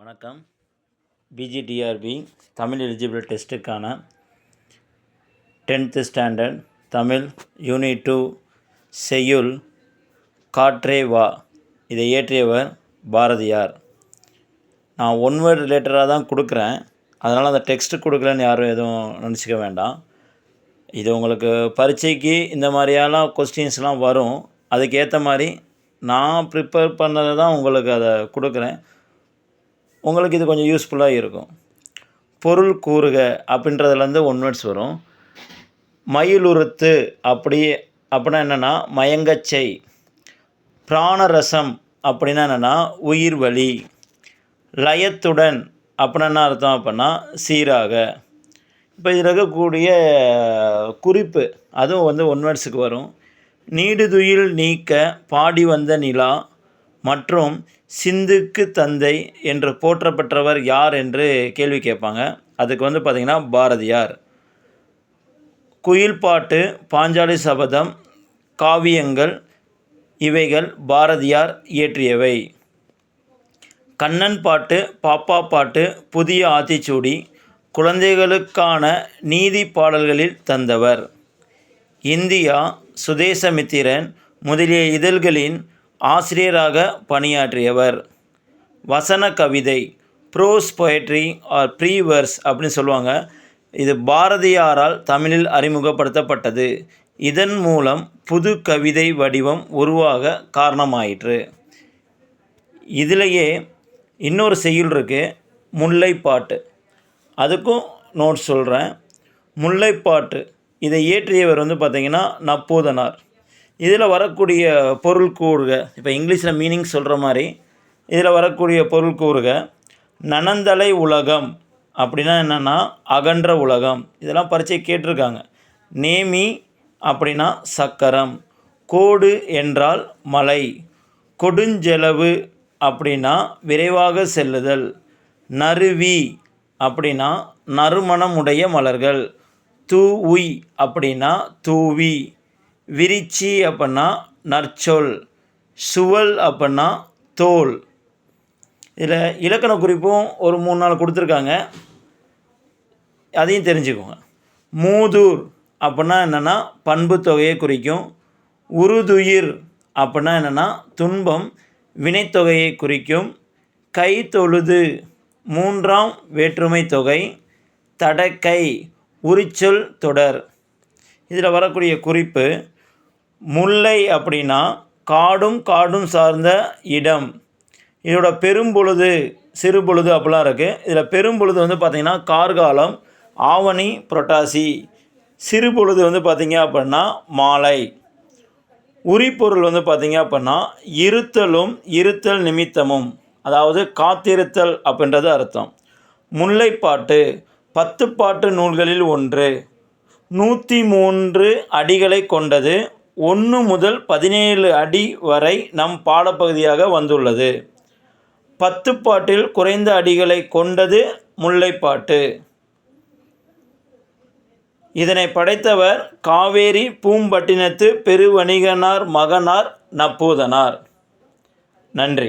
வணக்கம். PGTRB Tamil eligible டெஸ்ட்டுக்கான tenth standard Tamil unit two செய்யுள் காற்றே வா இதை இயற்றியவர் பாரதியார். நான் ஒன் வேர்டு ரிலேட்டடாக தான் கொடுக்குறேன். அதனால் அந்த டெக்ஸ்ட்டு கொடுக்கலன்னு யாரும் எதுவும் நினச்சிக்க வேண்டாம். இது உங்களுக்கு பரீட்சைக்கு இந்த மாதிரியெல்லாம் கொஸ்டின்ஸ்லாம் வரும். அதுக்கேற்ற மாதிரி நான் ப்ரிப்பேர் பண்ணதை தான் உங்களுக்கு அதை கொடுக்குறேன். உங்களுக்கு இது கொஞ்சம் யூஸ்ஃபுல்லாக இருக்கும். பொருள் கூறுக அப்படின்றதுலேருந்து ஒன் வேர்ட்ஸ் வரும். மயிலுறுத்து அப்படி அப்படின்னா என்னென்னா மயங்கச்சை பிராணரசம் அப்படின்னா என்னென்னா உயிர் வலி. லயத்துடன் அப்படின்னா என்ன அர்த்தம் அப்படின்னா சீராக. இப்போ இதில் இருக்கக்கூடிய குறிப்பு அதுவும் வந்து ஒன் வேர்ட்ஸுக்கு வரும். நீடுதுயில் நீக்க பாடி வந்த நிலா மற்றும் சிந்துக்கு தந்தை என்று போற்றப்பட்டவர் யார் என்று கேள்வி கேட்பாங்க. அதுக்கு வந்து பார்த்திங்கன்னா பாரதியார். குயில் பாட்டு பாஞ்சாலி சபதம் காவியங்கள் இவைகள் பாரதியார் இயற்றியவை. கண்ணன் பாட்டு பாப்பா பாட்டு புதிய ஆத்திச்சூடி குழந்தைகளுக்கான நீதி பாடல்களில் தந்தவர். இந்தியா சுதேசமித்திரன் முதலிய இதழ்களின் ஆசிரியராக பணியாற்றியவர். வசன கவிதை ப்ரோஸ் பொயட்ரி ஆர் ப்ரீவர்ஸ் அப்படின்னு சொல்லுவாங்க. இது பாரதியாரால் தமிழில் அறிமுகப்படுத்தப்பட்டது. இதன் மூலம் புது கவிதை வடிவம் உருவாக காரணமாயிற்று. இதிலேயே இன்னொரு செய்யுள் இருக்குது முல்லைப்பாட்டு. அதுக்கும் நோட் சொல்கிறேன் முல்லைப்பாட்டு இதை இயற்றியவர் வந்து பார்த்திங்கன்னா நப்பூதனார். இதில் வரக்கூடிய பொருள் கூறுக. இப்போ இங்கிலீஷில் மீனிங் சொல்கிற மாதிரி இதில் வரக்கூடிய பொருள் கூறுக நனந்தலை உலகம் அப்படின்னா என்னென்னா அகன்ற உலகம் இதெல்லாம் பரீட்சை கேட்டிருக்காங்க. நேமி அப்படின்னா சக்கரம் கோடு என்றால் மலை கொடுஞ்செலவு அப்படின்னா விரைவாக செல்லுதல் நறுவி அப்படின்னா நறுமணமுடைய மலர்கள் தூ உய் அப்படின்னா தூவி விரிச்சி அப்படின்னா நற்சொல் சுவல் அப்படின்னா தோல். இதில் இலக்கண குறிப்பும் ஒரு மூணு நாள் கொடுத்துருக்காங்க. அதையும் தெரிஞ்சுக்கோங்க. மூதூர் அப்படின்னா என்னென்னா பண்பு தொகையை குறிக்கும். உருதுயிர் அப்படின்னா என்னென்னா துன்பம் வினைத்தொகையை குறிக்கும். கை தொழுது மூன்றாம் வேற்றுமை தொகை. தடக்கை உரிச்சொல் தொடர். இதில் வரக்கூடிய குறிப்பு முல்லை அப்படின்னா காடும் காடும் சார்ந்த இடம். இதோட பெரும்பொழுது சிறுபொழுது அப்படிலாம் இருக்குது இதில் பெரும்பொழுது வந்து பார்த்திங்கன்னா கார்காலம் ஆவணி புரட்டாசி. சிறுபொழுது வந்து பார்த்திங்க அப்படின்னா மாலை. உரிப்பொருள் வந்து பார்த்திங்க அப்படின்னா இருத்தலும் இருத்தல் நிமித்தமும். அதாவது காத்திருத்தல் அப்படின்றது அர்த்தம். முல்லைப்பாட்டு பத்து பாட்டு நூல்களில் ஒன்று. நூற்றி மூன்று அடிகளை கொண்டது ஒன்று முதல் பதினேழு அடி வரை நம் பாடப்பகுதியாக வந்துள்ளது. பத்து பாட்டில் குறைந்த அடிகளை கொண்டது முல்லைப்பாட்டு. இதனை படைத்தவர் காவேரி பூம்பட்டினத்து பெருவணிகனார் மகனார் நப்பூதனார். நன்றி.